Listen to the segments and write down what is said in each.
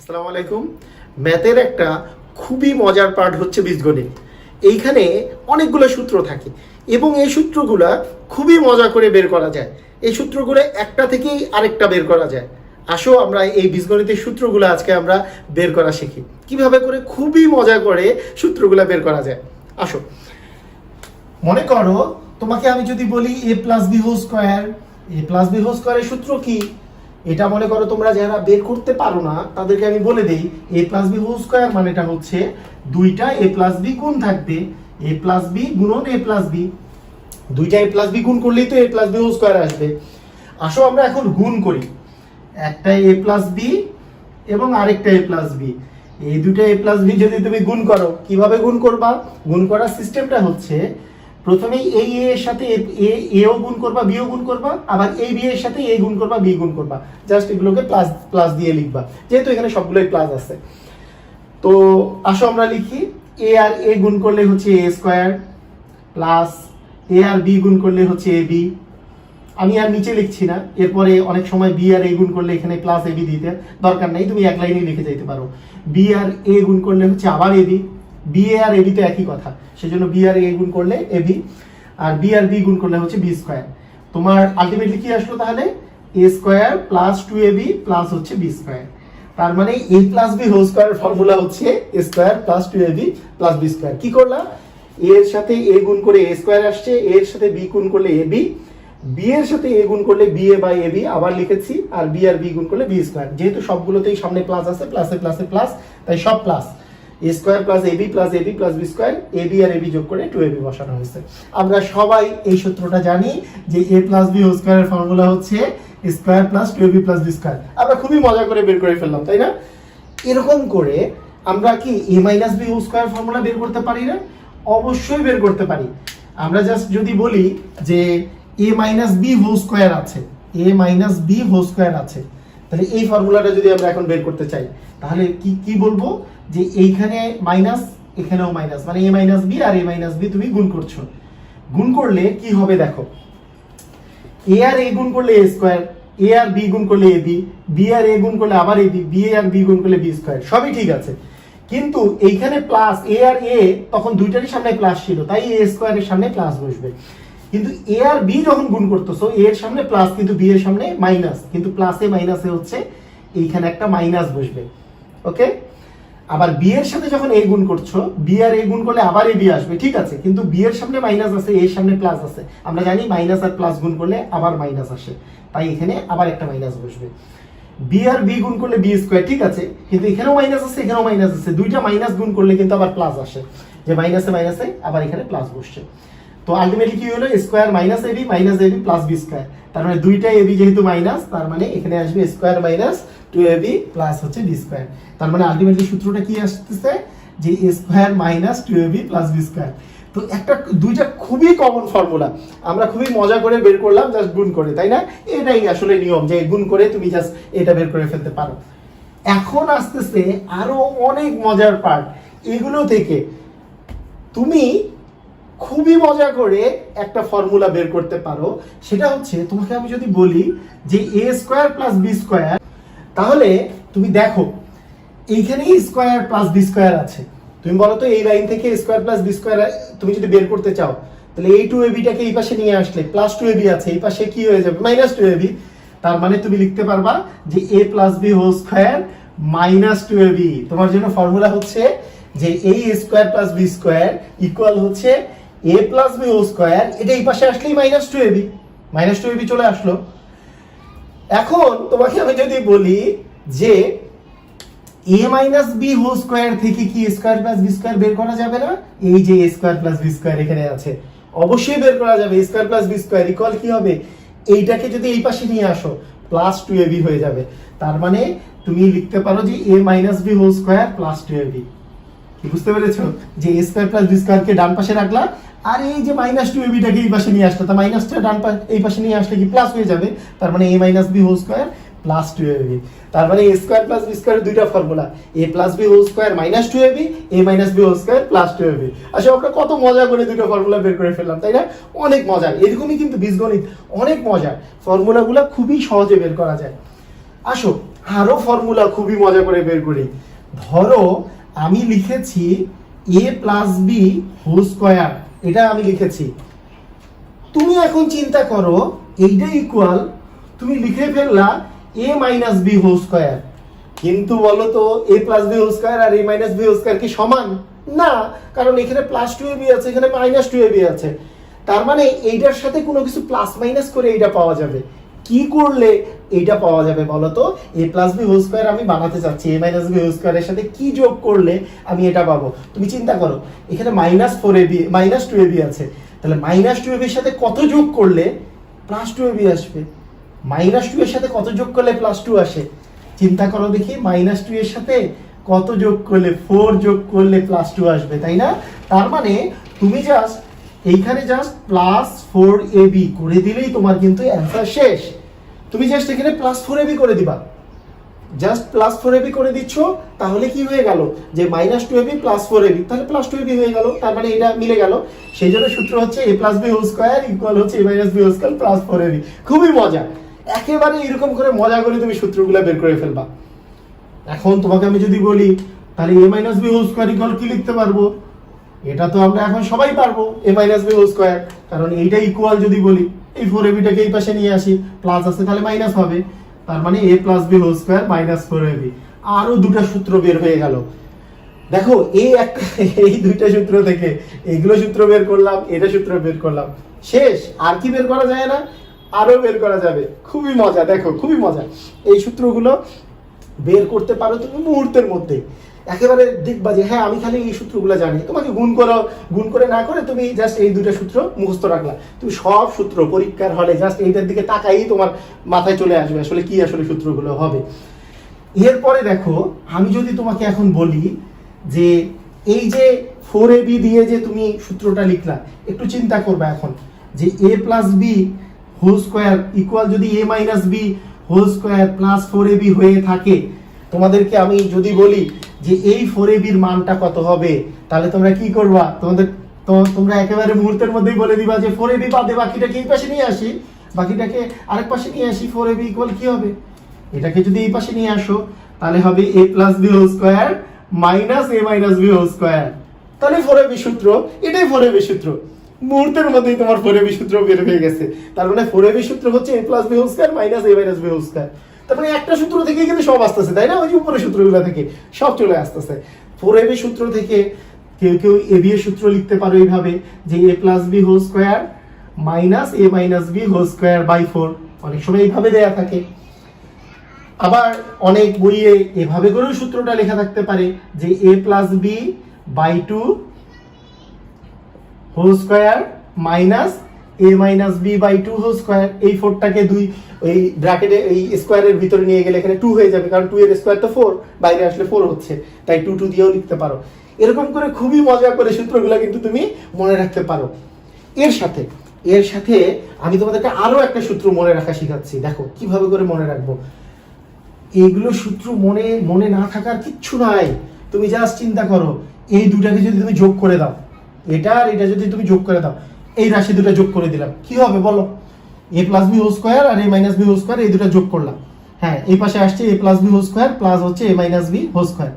আসসালামু আলাইকুম ম্যাথের একটা খুবই মজার পার্ট হচ্ছে বীজগণিত। এইখানে অনেকগুলো সূত্র থাকে এবং এই সূত্রগুলা খুবই মজা করে বের করা যায়। এই সূত্রগুলো একটা থেকেই আরেকটা বের করা যায়। আসো আমরা এই বীজগণিতের সূত্রগুলো আজকে আমরা বের করা শিখি। কীভাবে করে খুবই মজা করে সূত্রগুলো বের করা যায়। আসো। মনে করো তোমাকে আমি যদি বলি A plus B whole square, A plus B whole স্কোয়ারের সূত্র কি? এটা মনে করো তোমরা যারা বের করতে পারো না, তাদেরকে আমি বলে দেই A plus B whole square মানেটা হচ্ছে দুইটা এ প্লাস বি গুণ থাকবে। এ প্লাস বি গুণন এ প্লাস বি দুইটা এ প্লাস বি গুণ করলেই তো A plus B whole square আসবে। আসো আমরা এখন গুণ করি। একটা এ প্লাস বি এবং আরেকটা এ প্লাস বি এই দুটো এ প্লাস বি যদি তুমি গুণ করো, কীভাবে গুণ করবা? গুণ করার সিস্টেমটা হচ্ছে প্রথমেই এই এ এর সাথে এ এও গুণ করবা বিও গুণ করবা, আবার এই বি এর সাথে এ গুণ করবা বি গুণ করবা। জাস্ট এগুলোকে প্লাস প্লাস দিয়ে লিখবা। যেহেতু এখানে সবগুলোই প্লাস আছে। তো আসো আমরা লিখি এ আর এ গুণ করলে হচ্ছে এ স্কোয়ার প্লাস এ আর বি গুণ করলে হচ্ছে এ বি আমি আর নিচে লিখছি না, এরপরে অনেক সময় বি আর এ গুণ করলে এখানে প্লাস এ বি দিতে দরকার নেই, তুমি এক লাইনেই লিখে যাইতে পারো। বি আর এ গুণ করলে হচ্ছে আবার A B A R A B তো একই কথা। সেজন্য বি আর এ গুণ করলে এ বি আর বি আর বি গুণ করলে হচ্ছে বি স্কোয়ার তোমার আলটিমেটলি কি আসলো তাহলে? A square plus two A B plus হচ্ছে বি স্কোয়ার তার মানে A plus B whole square formula হচ্ছে A square plus two A B plus B square কি করলাম এর সাথে এ গুণ করে এ স্কোয়ার আসছে এর সাথে বি গুণ করলে এ বি বি এর সাথে এ গুণ করলে B A by A B আবার লিখেছি, আর বি আর বি গুণ করলে বি স্কোয়ার যেহেতু সবগুলোতেই সামনে প্লাস আছে প্লাসে প্লাসে প্লাস তাই সব plus square plus A B plus A B plus B square A B R A B যোগ করে টু এ বি বসানো হয়েছে। আমরা সবাই এই সূত্রটা জানি যে এ প্লাস বি হোল স্কোয়ারের ফর্মুলা হচ্ছে square plus two A B plus B square আমরা খুবই মজা করে বের করে ফেললাম, তাই না? এরকম করে আমরা কি A minus B whole square formula বের করতে পারি না? অবশ্যই বের করতে পারি। আমরা জাস্ট যদি বলি যে A minus B whole square আছে A minus B whole square আছে, তাহলে এই ফর্মুলাটা যদি আমরা এখন বের করতে চাই, তাহলে কি কি বলব? যে এইখানে মাইনাস, এখানেও মাইনাস মানে এ মাইনাস বি আর এ মাইনাস বি তুমি গুণ করছ। গুণ করলে কি হবে দেখো? এ আর এ গুণ করলে এ স্কোয়ার, এ আর বি গুণ করলে এ বি বি আর এ গুণ করলে আবার এ বি বি আর বি গুণ করলে বি স্কোয়ার, সবই ঠিক আছে। কিন্তু এইখানে প্লাস এ আর এ তখন দুইটারই সামনে প্লাস ছিল, তাই এ স্কোয়ারের সামনে প্লাস বসবে। কিন্তু এ আর বি যখন গুণ করতেছো, এ এর সামনে প্লাস কিন্তু বি এর সামনে মাইনাস কিন্তু প্লাসে মাইনাসে হচ্ছে এইখানে একটা মাইনাস বসবে। ওকে আবার বি এর সাথে যখন এ গুণ করছ বি আর এ গুণ করলে আবার এ বি আসবে, ঠিক আছে? কিন্তু বি এর সামনে মাইনাস আছে এর সামনে প্লাস আছে। আমরা জানি মাইনাস আর প্লাস গুণ করলে আবার মাইনাস আসে। তাই এখানে আবার একটা মাইনাস বসবে। বি আর বি গুণ করলে বি স্কোয়ার ঠিক আছে? কিন্তু এখানেও মাইনাস আছে, এখানেও মাইনাস আছে। দুইটা মাইনাস গুণ করলে কিন্তু আবার প্লাস আসে। যে মাইনাসে মাইনাসে আবার এখানে প্লাস বসছে। তো আলটিমেটলি কি হলো? Square minus A B minus A B plus B square তার মানে দুইটা এবি যেহেতু মাইনাস তার মানে এখানে আসবে square minus two A B plus হচ্ছে বি স্কোয়ার তার মানে আলটিমেটলি সূত্রটা কি আসতেছে? যে square minus two A B plus B square তো একটা দুইটা খুবই কমন ফর্মুলা আমরা খুবই মজা করে বের করলাম জাস্ট গুণ করে, তাই না? এটাই আসলে নিয়ম যে গুণ করে তুমি জাস্ট এটা বের করে ফেলতে পারো। এখন আসতেছে আরও অনেক মজার পার্ট এগুলো থেকে তুমি খুবই মজা করে একটা ফর্মুলা বের করতে পারো। সেটা হচ্ছে, তোমাকে আমি যদি বলি যে A square plus B square তাহলে তুমি দেখো এইখানে স্কোয়ার প্লাস বি স্কোয়ার আছে। তুমি বলো তো এই লাইন থেকে স্কোয়ার প্লাস বি স্কোয়ার তুমি যদি বের করতে চাও, তাহলে এই টু এবিটাকে এই পাশে নিয়ে আসলে প্লাস টু এবি আছে, এই পাশে কি হয়ে যাবে? মাইনাস টু এবি তার মানে তুমি লিখতে পারবা যে A plus B whole square minus two A B তোমার জন্য ফর্মুলা হচ্ছে যে এই square plus B square equal হচ্ছে A plus B whole square এটা এই পাশে আসলেই minus two A B minus two A B চলে আসলো। এখন তোমাকে আমি যদি বলি যে A minus B whole square থেকে কি স্কোয়ার প্লাস বি স্কোয়ার বের করা যাবে না? এই যে স্কোয়ার প্লাস বি স্কোয়ার এখানে আছে। অবশ্যই বের করা যাবে। Square plus B square equal কি হবে? এইটাকে যদি এই পাশে নিয়ে আসো প্লাস টু এ বি হয়ে যাবে। তার মানে তুমি লিখতে পারো যে A minus B whole square plus two A B কি বুঝতে পেরেছ? যে এ স্কোয়ার প্লাস বি স্কোয়ারকে ডান পাশে রাখলা, আর এই যে মাইনাস টু এবিটাকে এই পাশে নিয়ে আসলো, তা মাইনাসটা ডান পা- এই পাশে নিয়ে আসলে কি প্লাস হয়ে যাবে? তার মানে A minus B whole square plus two A B তার মানে A square plus B square দুইটা formula A plus B whole square minus two A B A minus B whole square plus two A B আসলে আমরা কত মজা করে দুটো formula বের করে ফেললাম, তাই না? অনেক মজার এরকমই কিন্তু বীজগণিত অনেক মজার ফর্মুলাগুলো খুবই সহজে বের করা যায়। আসো, আরও ফর্মুলা খুবই মজা করে বের করি। ধরো আমি লিখেছি A plus B whole square এটা আমি লিখেছি। তুমি এখন চিন্তা করো এইটা ইকুয়াল তুমি লিখে ফেললা A minus B whole square কিন্তু বলো তো A plus B whole square R A minus B whole square কি সমান? না, কারণ এখানে প্লাস টু এ বি আছে, এখানে মাইনাস টু এ বি আছে। তার মানে এইটার সাথে কোনো কিছু প্লাস মাইনাস করে এইটা পাওয়া যাবে। কি করলে? এইটা পাওয়া যাবে বলো তো A plus B whole square আমি বানাতে চাচ্ছি এ মাইনাস বি হোল স্কোয়ারের সাথে কি যোগ করলে আমি এটা পাবো? তুমি চিন্তা করো, এখানে minus four A B minus two A B আছে। তাহলে মাইনাস টু এ বির সাথে কত যোগ করলে প্লাস টু এ বি আসবে? মাইনাস টু এর সাথে কত যোগ করলে প্লাস টু আসে? চিন্তা করো দেখি মাইনাস টু এর সাথে কত যোগ করলে ফোর যোগ করলে প্লাস টু আসবে, তাই না? তার মানে তুমি জাস্ট এইখানে just plus four A B করে দিলেই তোমার কিন্তু অ্যান্সার শেষ। তুমি জাস্ট এখানে প্লাস ফোর এ বি করে দিবা। জাস্ট প্লাস ফোর এবি করে দিচ্ছ, তাহলে কি হয়ে গেল? যে minus two A B plus four A B তাহলে প্লাস টু এবি হয়ে গেল, তার মানে এটা মিলে গেল। সেই জন্য সূত্র হচ্ছে A plus B whole square equal হচ্ছে A minus B whole square plus four A B খুবই মজা। একেবারে এরকম করে মজা করে তুমি সূত্রগুলো বের করে ফেলবা। এখন তোমাকে আমি যদি বলি, তাহলে A minus B whole square equal কি লিখতে পারব? এটা তো আমরা এখন সবাই পারব A minus B whole square কারণ এইটা ইকুয়াল যদি বলি, এই ফোর এবিটাকে এই পাশে নিয়ে আসি প্লাস আছে তাহলে মাইনাস হবে, তার মানে A plus B whole square minus four A B আরও দুটো সূত্র বের হয়ে গেল। দেখো, এই একটা এই দুইটা সূত্র থেকে এইগুলো সূত্র বের করলাম, এটা সূত্র বের করলাম। শেষ, আর কি বের করা যায় না? আরও বের করা যাবে। খুবই মজা, দেখো, খুবই মজা। এই সূত্রগুলো বের করতে পারো তুমি মুহূর্তের মধ্যে একেবারে দেখবা যে হ্যাঁ আমি খালি এই সূত্রগুলো জানি। তোমাকে গুণ করো, গুণ করে না করে তুমি জাস্ট এই দুটো সূত্র মুখস্থ রাখলা। তুমি সব সূত্র পরীক্ষার হলে জাস্ট এইটার দিকে তাকাই তোমার মাথায় চলে আসবে আসলে কি আসলে সূত্রগুলো হবে। এরপরে দেখো, আমি যদি তোমাকে এখন বলি যে, এই যে ফোর এ বি দিয়ে যে তুমি সূত্রটা লিখলা, একটু চিন্তা করবে এখন যে A plus B whole square equal যদি A minus B whole square plus four A B হয়ে থাকে, তোমাদেরকে আমি যদি বলি যে এই ফোর এ বির মানটা কত হবে? তাহলে তোমরা কি করবা? তোমাদের, তো তোমরা একেবারে মুহূর্তের মধ্যেই বলে দিবা যে ফোর এ বি বাদে বাকিটাকে এই পাশে নিয়ে আসি? বাকিটাকে আরেক পাশে নিয়ে আসি ফোর এ বি ইকুয়াল কি হবে? এটাকে যদি এই পাশে নিয়ে আসো, তাহলে হবে A plus B whole square minus A minus B whole square তাহলে ফোর বি সূত্র, এটাই ফোর বি সূত্র। মুহূর্তের মধ্যেই তোমার ফোর বি সূত্র বের হয়ে গেছে। তার মানে ফোর বি সূত্র হচ্ছে A plus B whole square minus A minus B whole square তার মানে একটা সূত্র থেকে কিন্তু সব আসতেছে, তাই না? ওই যে উপরের সূত্রগুলো থেকে সব চলে আসতেছে। ফোর বি সূত্র থেকে কেউ কেউ এ বি সূত্র লিখতে পারো এইভাবে, যে A plus B whole square minus A minus B whole square by four অনেক সময় এইভাবে দেয়া থাকে। আবার অনেক বইয়ে এভাবে করেও সূত্রটা লেখা থাকতে পারে, যে A plus B by two whole square minus A দুই ব্র্যাকেটে এই ভিতরে নিয়ে গেলে এখানে হয়ে যাবে, কারণ এর তো বাইরে আসলে হচ্ছে, তাই টু টু দিয়েও লিখতে পারো। এরকম করে খুবই মজা করে সূত্রগুলো কিন্তু তুমি মনে রাখতে পারো। এর সাথে এর সাথে আমি তোমাদেরকে আরও একটা সূত্র মনে রাখা শিখাচ্ছি। দেখো, কীভাবে করে মনে রাখব? এইগুলো সূত্র মনে মনে না থাকার কিচ্ছু নাই। তুমি জাস্ট চিন্তা করো, এই দুটাকে যদি তুমি যোগ করে দাও, এটা আর এটা যদি তুমি যোগ করে দাও এই রাশি দুটো যোগ করে দিলাম। কি হবে বলো? A plus B whole square R A minus B whole square এই দুটো যোগ করলাম। হ্যাঁ এই পাশে আসছে A plus B whole square plus হচ্ছে A minus B whole square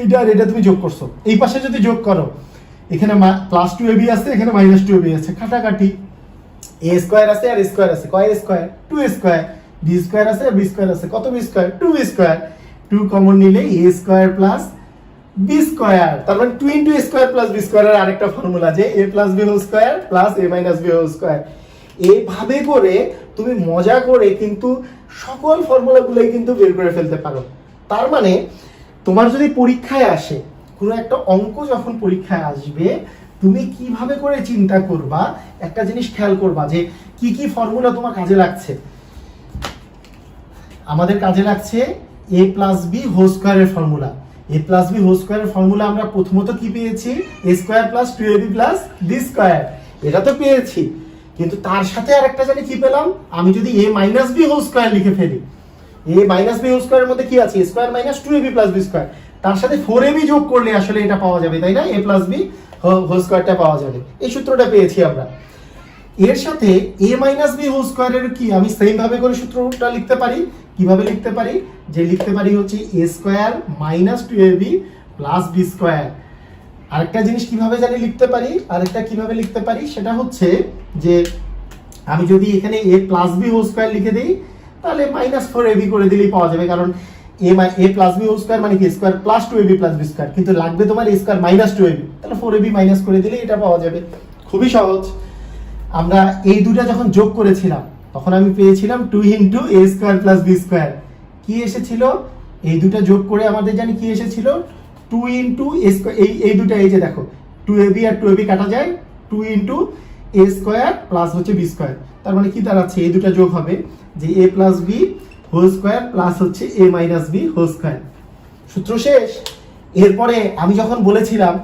এইটা আর এটা তুমি যোগ করছ। এই পাশে যদি যোগ করো, এখানে প্লাস টু এবি আছে, এখানে মাইনাস টু এবি আছে। কাটাকাটি। এ স্কোয়ার আছে আর স্কোয়ার আছে। কয় square two square B square আছে আর বি স্কোয়ার আছে। কত B square two B square two common নিলে A square plus B square তার মানে two into square plus B স্কোয়ারের আরেকটা ফর্মুলা যে A plus B whole square plus A minus B whole square এইভাবে করে তুমি মজা করে কিন্তু সকল ফর্মুলাগুলোই কিন্তু বের করে ফেলতে পারো। তার মানে তোমার যদি পরীক্ষায় আসে, কোনো একটা অঙ্ক যখন পরীক্ষায় আসবে, তুমি কীভাবে করে চিন্তা করবা? একটা জিনিস খেয়াল করবা যে কি কি ফর্মুলা তোমার কাজে লাগছে। আমাদের কাজে লাগছে এ প্লাস বি হোল স্কোয়ারের formula A plus B whole স্কোয়ারের ফর্মুলা আমরা প্রথমত কি পেয়েছি? A square plus two A B plus B square এটা তো পেয়েছি। কিন্তু তার সাথে আর একটা জানি কি পেলাম? আমি যদি A minus B whole square লিখে ফেলি এ মাইনাস বি হোল স্কোয়ারের মধ্যে কি আছে? Square minus two A B plus B square তার সাথে ফোর এ বি যোগ করলে আসলে এটা পাওয়া যাবে, তাই না? এ প্লাস বি হোল স্কোয়ারটা পাওয়া যাবে। এই সূত্রটা পেয়েছি আমরা। এর সাথে এ মাইনাস বি হোল স্কোয়ারের কি? আমি সেম ভাবে করে সূত্রটা লিখতে পারি। কীভাবে লিখতে পারি? যে লিখতে পারি হচ্ছে A square minus two A B plus B square আরেকটা জিনিস কীভাবে জানি লিখতে পারি? আরেকটা কীভাবে লিখতে পারি? সেটা হচ্ছে যে আমি যদি এখানে A plus B whole square লিখে দিই, তাহলে মাইনাস ফোর এবি করে দিলেই পাওয়া যাবে। কারণ A A plus B whole square মানে কি? Square plus two AB plus B square কিন্তু লাগবে তোমার A square minus two AB তাহলে ফোর এবি মাইনাস করে দিলে এটা পাওয়া যাবে। খুবই সহজ। আমরা এই দুটা যখন যোগ করেছিলাম তখন আমি পেয়েছিলাম two into A square plus B square কি এসেছিল? এই দুটা যোগ করে আমাদের জানি কি এসেছিল? টু ইন্টু এ স্কোয়ার এই এই দুটা, এই যে দেখো টু এ বি আর টু এ বি কাটা যায়। Two into A square plus হচ্ছে বি স্কোয়ার তার মানে কি দাঁড়াচ্ছে? এই দুটা যোগ হবে যে A plus B whole square plus হচ্ছে A minus B whole square সূত্র শেষ। এরপরে আমি যখন বলেছিলাম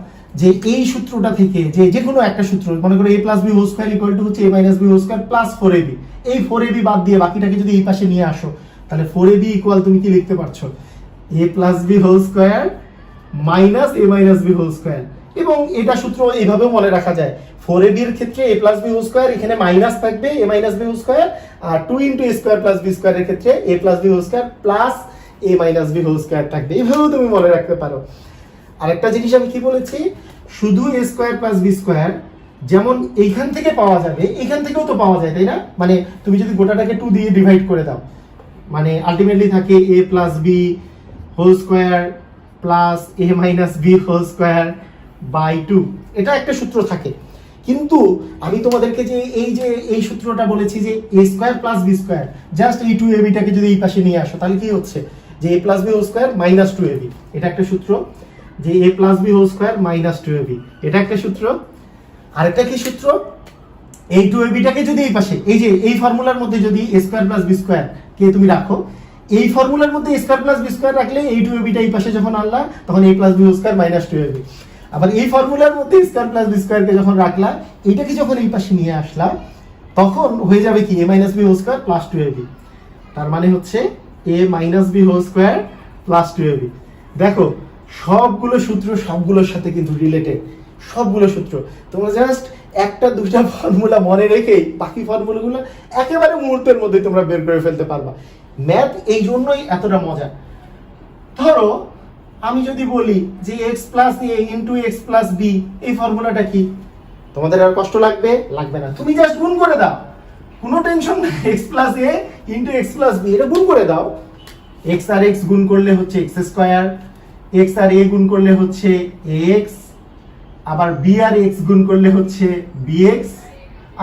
যে এই সূত্রটা থেকে, যে যে কোনো একটা সূত্র, মনে করো A plus B whole square equal to হচ্ছে A minus B whole square plus four A B এই ফোর এ বি বাদ দিয়ে বাকিটাকে যদি এই পাশে নিয়ে আসো, তাহলে ফোর এ বি ইকুয়াল তুমি কি লিখতে পারছ? A plus B whole square minus A minus B whole square এবং এটা সূত্র এইভাবেও মনে রাখা যায়। ফোর এ বির ক্ষেত্রে A plus B whole square এখানে মাইনাস থাকবে A minus B whole square R two into A square plus B স্কোয়ারের ক্ষেত্রে A plus B whole square plus A minus B whole square থাকবে। এইভাবেও তুমি মনে রাখতে পারো। আরেকটা জিনিস আমি কি বলেছি? শুধু A square plus B square যেমন এইখান থেকে পাওয়া যাবে, এইখান থেকেও তো পাওয়া যায়, তাই না? মানে তুমি যদি গোটাটাকে টু দিয়ে ডিভাইড করে দাও মানে আলটিমেটলি থাকে A plus B whole square plus A minus B whole square by two এটা একটা সূত্র থাকে। কিন্তু আমি তোমাদেরকে যে এই যে এই সূত্রটা বলেছি যে A square plus B square just এই টু এবিটাকে যদি এই পাশে নিয়ে আসো, তাহলে কি হচ্ছে? যে A plus B whole square minus two AB এটা একটা সূত্র। যে A plus B whole square minus two AB এটা একটা সূত্র। আরেকটা কি সূত্র? এই টু এবিটাকে যদি এই পাশে, এই যে, এই ফর্মুলার মধ্যে যদি A square plus B square কে তুমি রাখো, এই ফর্মুলার মধ্যে A square plus B square রাখলে এই টু এবিটা এই পাশে যখন আনলা, তখন A plus B whole square minus two AB আবার এই ফর্মুলার মধ্যে স্কোয়ার প্লাস বি স্কোয়ারকে যখন রাখলা, এইটাকে যখন এই পাশে নিয়ে আসলা, তখন হয়ে যাবে কি? A minus B whole square plus two AB তার মানে হচ্ছে A minus B whole square plus two AB দেখো সবগুলো সূত্র সবগুলোর সাথে কিন্তু রিলেটেড সবগুলো সূত্র। তোমরা জাস্ট একটা, দুটা ফর্মুলা মনে রেখেই বাকি ফর্মুলাগুলো একেবারে মুহূর্তের মধ্যে তোমরা বের করে ফেলতে পারবা। ম্যাথ এই জন্যই এতটা মজা ধরো, আমি যদি বলি যে X plus A into X plus B এই ফর্মুলাটা কি? তোমাদের আর কষ্ট লাগবে? লাগবে না। তুমি জাস্ট গুণ করে দাও। কোনো টেনশন না X plus A into X plus B এটা গুণ করে দাও। এক্স আর এক্স গুণ করলে হচ্ছে এক্স স্কোয়ার এক্স আর এ গুণ করলে হচ্ছে এক্স আবার বি আর এক্স গুণ করলে হচ্ছে বিএক্স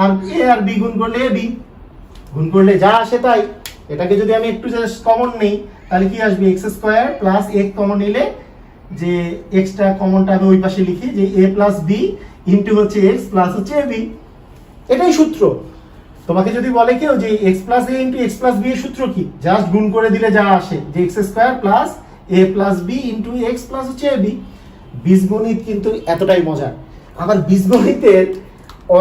আর এ আর বি গুণ করলে এ বি গুণ করলে যা আসে তাই। এটাকে যদি আমি একটু কমন নেই, তাহলে কি আসবে? এক্স স্কোয়ার প্লাস এক কমন নিলে যে এক্সটা কমনটা আমি ওই পাশে লিখি, যে এ প্লাস বি ইন্টু হচ্ছে এক্স প্লাস হচ্ছে এ বি এটাই সূত্র। তোমাকে যদি বলে কেউ যে X plus A into X plus B এর সূত্র কি? জাস্ট গুণ করে দিলে যা আসে, যে X square plus A plus B into X plus হচ্ছে এ বি বীজগণিত কিন্তু এতটাই মজার। আবার বীজগণিতের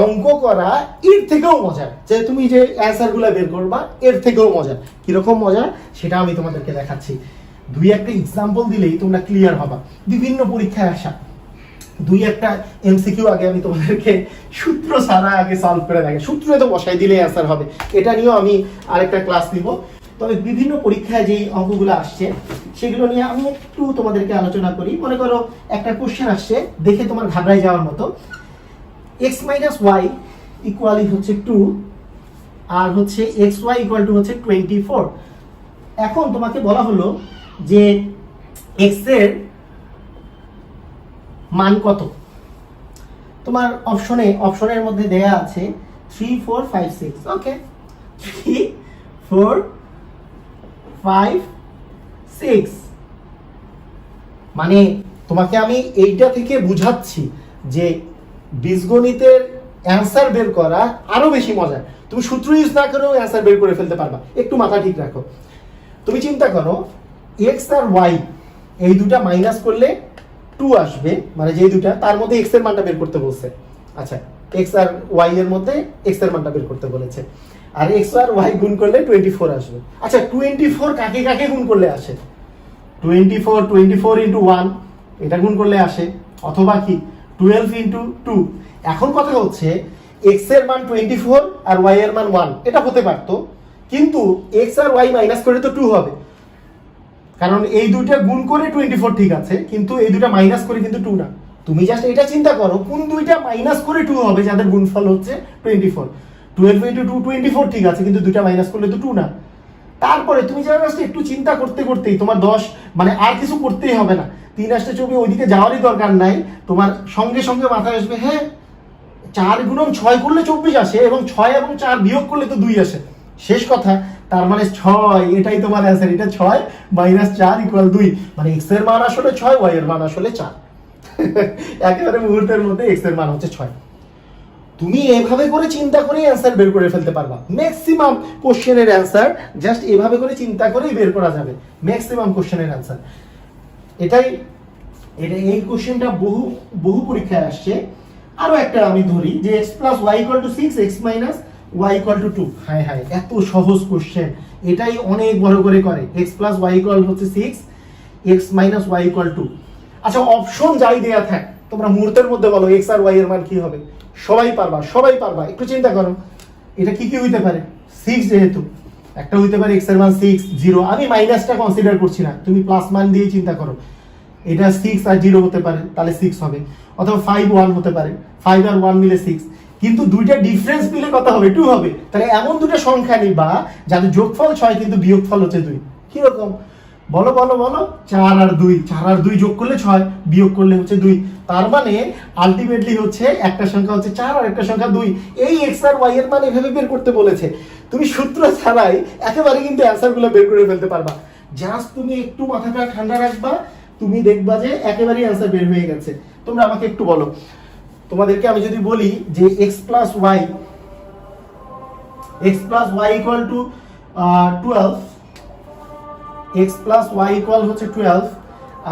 অঙ্ক করা এর থেকেও মজার। যে তুমি যে অ্যান্সারগুলো বের করবা, এর থেকেও মজার। কীরকম মজা সেটা আমি তোমাদেরকে দেখাচ্ছি। দুই একটা এক্সাম্পল দিলেই তোমরা ক্লিয়ার হবা। বিভিন্ন পরীক্ষায় আসা। দুই একটা এমসিকিউ আগে আমি তোমাদেরকে সূত্র ছাড়া আগে সলভ করে দেখে সূত্রে তো বসাই দিলে অ্যান্সার হবে। এটা নিয়েও আমি আরেকটা ক্লাস নিব। তবে বিভিন্ন পরীক্ষায় যেই অঙ্কগুলো আসছে, সেগুলো নিয়ে আমি একটু তোমাদেরকে আলোচনা করি। মনে করো একটা কোশ্চেন আসছে, দেখে তোমার ঘাবড়াই যাওয়ার মতো। এক্স মাইনাস ওয়াই ইকুয়ালি হচ্ছে টু আর হচ্ছে এক্স ওয়াই ইকুয়াল টু হচ্ছে টোয়েন্টি ফোর এখন তোমাকে বলা হলো যে এক্সের মান কত? তোমার অপশনে অপশনের মধ্যে দেয়া আছে three four five six okay three four five six মানে তোমাকে আমি এইটা থেকে বুঝাচ্ছি যে বীজগণিতের অ্যান্সার বের করা আরও বেশি মজা তুমি সূত্র ইউজ না করেও অ্যান্সার বের করে ফেলতে পারবা। একটু মাথা ঠিক রাখো। তুমি চিন্তা করো এক্স আর ওয়াই এই দুটা মাইনাস করলে টু আসবে। মানে যেই দুটা, তার মধ্যে এক্সের মানটা বের করতে বলছে। আচ্ছা এক্স আর ওয়াই এর মধ্যে এক্সের মানটা বের করতে বলেছে। আর এক্স আর ওয়াই গুণ করলে টোয়েন্টি ফোর আসবে। আচ্ছা টোয়েন্টি ফোর কাকে কাকে গুণ করলে আসে? Twenty four twenty four into one এটা গুণ করলে আসে। অথবা কি? টুয়েলভ ইন্টু টু এখন কথা হচ্ছে এক্সের মান টোয়েন্টি ফোর আর ওয়াই এর মান ওয়ান এটা হতে পারতো, কিন্তু এক্স আর ওয়াই মাইনাস করে তো টু হবে। কারণ এই দুইটা গুণ করে টোয়েন্টি ফোর ঠিক আছে, কিন্তু এই দুইটা মাইনাস করে কিন্তু টু না। তুমি জাস্ট এটা চিন্তা করো, কোন দুইটা মাইনাস করে টু হবে যাদের গুণফল হচ্ছে twenty four twelve into two twenty four ঠিক আছে, কিন্তু দুইটা মাইনাস করলে তো টু না। তারপরে তুমি জাস্ট একটু চিন্তা করতে করতেই তোমার দশ মানে আর কিছু করতেই হবে না। তিন আসতে চব্বিশ ওইদিকে যাওয়ারই দরকার নাই, তোমার সঙ্গে সঙ্গে মাথায় আসবে হ্যাঁ চার গুণন ছয় করলে চব্বিশ আসে এবং ছয় এবং চার বিয়োগ করলে তো দুই আসে। শেষ কথা, তার মানে ছয়, এটাই তোমার অ্যান্সার এটা ছয় মাইনাস চার ইকুয়াল দুই। মানে এক্সের মান আসলে ছয় ওয়াই এর মান আসলে চার। একেবারে মুহূর্তের মধ্যে এক্সের মান হচ্ছে ছয়। তুমি এভাবে করে চিন্তা করে অ্যান্সার বের করে ফেলতে পারবা। ম্যাক্সিমাম কোশ্চেনের অ্যান্সার জাস্ট এভাবে করে চিন্তা করেই বের করা যাবে। ম্যাক্সিমাম কোশ্চেনের অ্যান্সার এটাই, এটা এই কোশ্চেনটা বহু বহু পরীক্ষায় আসছে। আরও একটা আমি ধরি যে X plus Y equal to six X minus Y equal to two high হাই এত সহজ কোশ্চেন এটাই অনেক বড় করে করে। এক্স প্লাস ওয়াই ইকুয়াল হচ্ছে six X minus Y equal to আচ্ছা অপশন যাই দেয়া থাক। তোমরা মুহূর্তের মধ্যে বলো এক্স আর ওয়াই এর মান কি হবে? সবাই পারবা সবাই পারবা। একটু চিন্তা করো, এটা কি কি হইতে পারে? সিক্স যেহেতু, একটা হইতে পারে এক্সের মান সিক্স জিরো আমি মাইনাসটা কনসিডার করছি না, তুমি প্লাস মান দিয়ে চিন্তা করো। এটা সিক্স আর জিরো হতে পারে, তাহলে সিক্স হবে। অথবা ফাইভ ওয়ান হতে পারে ফাইভ আর ওয়ান মিলে সিক্স কিন্তু দুইটা ডিফারেন্স মিলে কত হবে টু হবে। তাহলে এমন দুটো সংখ্যা নিবা যাদের যোগফল ছয় কিন্তু বিয়োগফল হচ্ছে দুই। কীরকম? বলো বলো বলো। চার আর দুই। চার আর দুই যোগ করলে ছয়, বিয়োগ করলে হচ্ছে দুই। তার মানে আলটিমেটলি হচ্ছে একটা সংখ্যা হচ্ছে চার আর একটা সংখ্যা দুই। এই এক্স আর ওয়াই এর মান এভাবে বের করতে বলেছে। তুমি সূত্র ছাড়াই একেবারে কিন্তু অ্যান্সারগুলো বের করে ফেলতে পারবা। জাস্ট তুমি একটু মাথাটা ঠান্ডা রাখবা, তুমি দেখবা যে একেবারেই অ্যান্সার বের হয়ে গেছে। তোমরা আমাকে একটু বলো। তোমাদেরকে আমি যদি বলি যে X plus Y X plus Y equal to twelve X plus Y equal হচ্ছে টুয়েলভ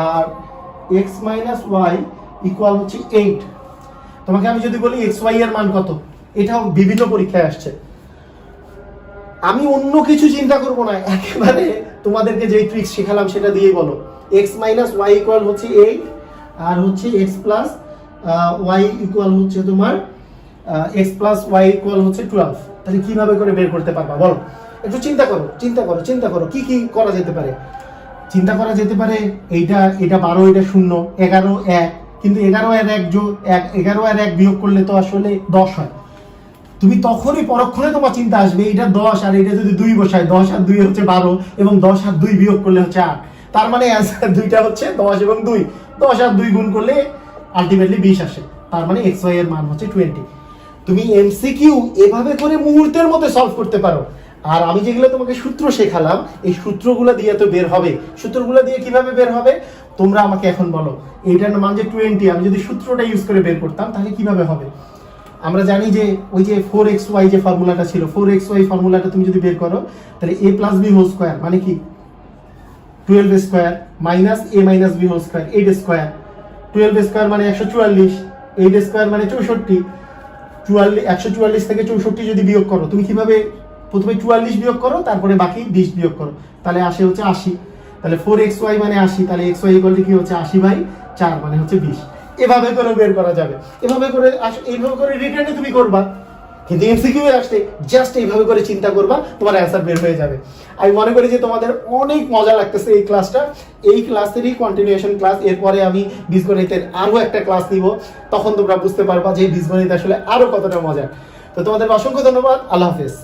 আর এক্স মাইনাস ওয়াই ইকুয়াল হচ্ছে এইট তোমাকে আমি যদি বলি এক্স ওয়াই এর মান কত? এটাও বিভিন্ন পরীক্ষায় আসছে। আমি অন্য কিছু চিন্তা করব না, একেবারে তোমাদেরকে যে ট্রিক্স শেখালাম সেটা দিয়েই বলো। এক্স মাইনাস ওয়াই ইকুয়াল হচ্ছে এইট আর হচ্ছে এক্স প্লাস ওয়াই ইকুয়াল হচ্ছে তোমার এক্স প্লাস ওয়াই ইকুয়াল হচ্ছে টুয়েলভ তাহলে কীভাবে করে বের করতে পারবা? বলো। একটু চিন্তা করো চিন্তা করো চিন্তা করো, কি কি করা যেতে পারে? চিন্তা করা যেতে পারে, এইটা, এটা বারো, এটা শূন্য, এগারো, এক, কিন্তু এগারো আর এক যোগ, এক, এগারো আর এক বিয়োগ করলে তো আসলে দশ হয়। তুমি তখনই পরক্ষণে তোমার চিন্তা আসবে এটা দশ আর এটা যদি দুই বসায়, দশ আর দুই হচ্ছে বারো এবং দশ আর দুই বিয়োগ করলে হচ্ছে আট। তার মানে অ্যান্সার দুইটা হচ্ছে দশ এবং দুই। দশ আর দুই গুণ করলে আলটিমেটলি বিশ আসে। তার মানে এক্স ওয়াই এর মান হচ্ছে টোয়েন্টি তুমি এমসিকিউ এভাবে করে মুহূর্তের মধ্যে সলভ করতে পারো। আর আমি যেগুলো তোমাকে সূত্র শেখালাম, এই সূত্রগুলো দিয়ে তো বের হবে। সূত্রগুলো দিয়ে কীভাবে বের হবে? তোমরা আমাকে এখন বলো। এইটার মান যে টোয়েন্টি আমি যদি সূত্রটা ইউজ করে বের করতাম, তাহলে কীভাবে হবে? আমরা জানি যে ওই যে ফোর এক্স ওয়াই যে ফর্মুলাটা ছিল ফোর এক্স ওয়াই ফর্মুলাটা তুমি যদি বের করো, তাহলে A plus B whole square মানে কি? Twelve square minus A minus B whole square eight square twelve square মানে একশো চুয়াল্লিশ এইট স্কোয়ার মানে চৌষট্টি। চুয়াল্লিশ একশো চুয়াল্লিশ থেকে চৌষট্টি যদি বিয়োগ করো, তুমি কীভাবে প্রথমে চুয়াল্লিশ বিয়োগ করো, তারপরে বাকি বিশ বিয়োগ করো। তাহলে আসে হচ্ছে আশি। তাহলে ফোর এক্স ওয়াই মানে আশি, তাহলে এক্স ওয়াই ইকুয়াল কি হচ্ছে আশি বাই চার মানে হচ্ছে বিশ। এভাবে করে বের করা যাবে। এভাবে করে এইভাবে করে রিটার্নে তুমি করবা। কিন্তু এমসিকিউ এর আসতে জাস্ট এইভাবে করে চিন্তা করবা, তোমার অ্যান্সার বের হয়ে যাবে। আমি মনে করি যে তোমাদের অনেক মজা লাগতেছে এই ক্লাসটা এই ক্লাসেরই কন্টিনিউশন ক্লাস এরপরে আমি বীজগণিতের আরও একটা ক্লাস নিব। তখন তোমরা বুঝতে পারবা যে বীজগণিত আসলে আরও কতটা মজার। তো তোমাদের অসংখ্য ধন্যবাদ। আল্লাহ হাফেজ।